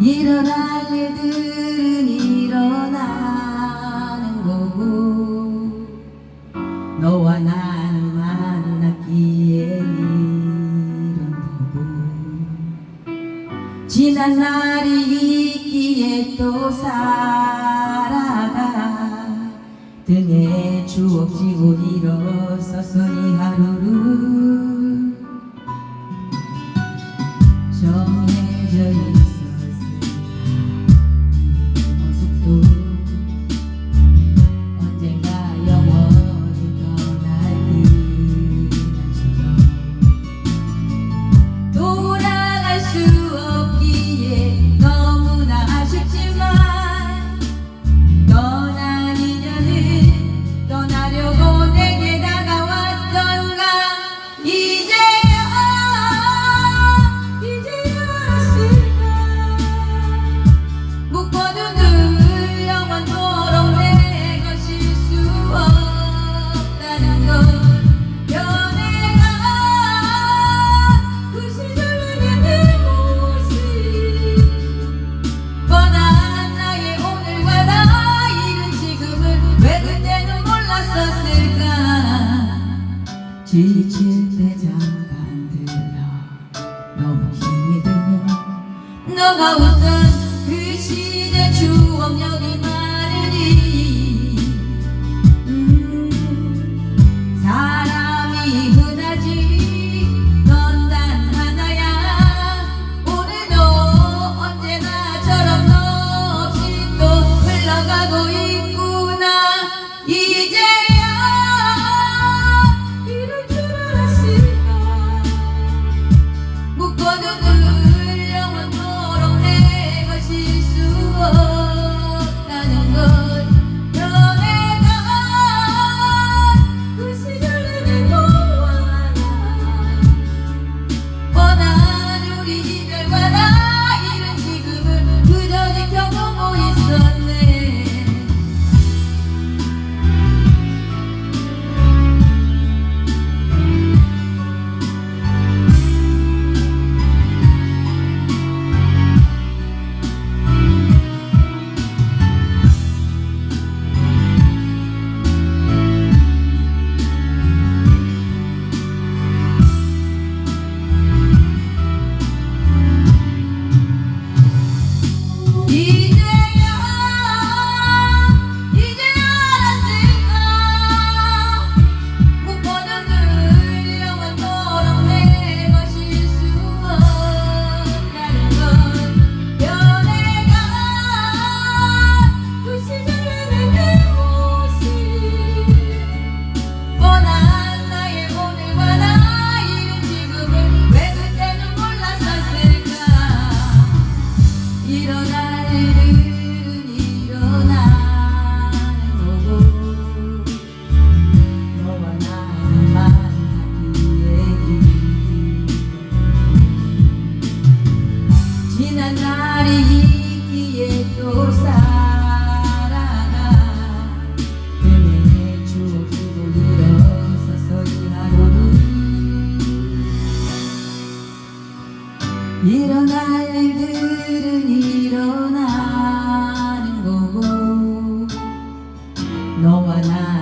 일어날 일들은 일어나는 거고 너와 나는 만났기에 이런 거고. 지난 날이 있기에 또 살아가 등에 추억 지고 일어섰으니 하루를 정 지칠 때 잠깐 들려. 너무 힘이 들면 너가 웃어 vida igual. E 일어나는 거고 너와 나의 만나기에 지난 날이 있기에 또 살아가 그네 추억도 일어서서 이 하루는 일어날 일들은 na